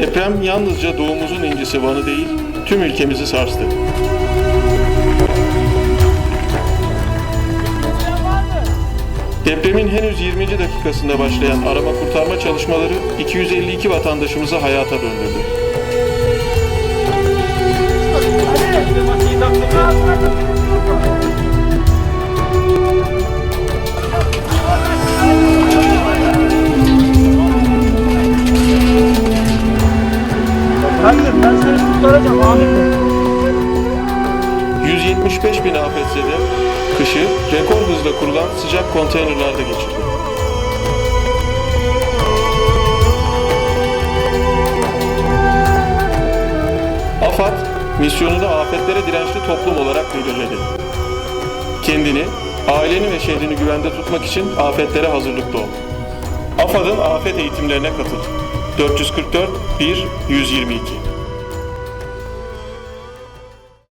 Deprem yalnızca doğumuzun incisi Van'ı değil, tüm ülkemizi sarstı. Depremin henüz 20. dakikasında başlayan arama kurtarma çalışmaları 252 vatandaşımızı hayata döndürdü. Kanka ben seni kurtaracağım Ahmet Bey. 175 bin afetzede kışı rekor hızla kurulan sıcak konteynerlarda geçirdi. AFAD, misyonunu afetlere dirençli toplum olarak belirledi. Kendini, aileni ve şehrini güvende tutmak için afetlere hazırlıklı ol. AFAD'ın afet eğitimlerine katıl. 444 1 122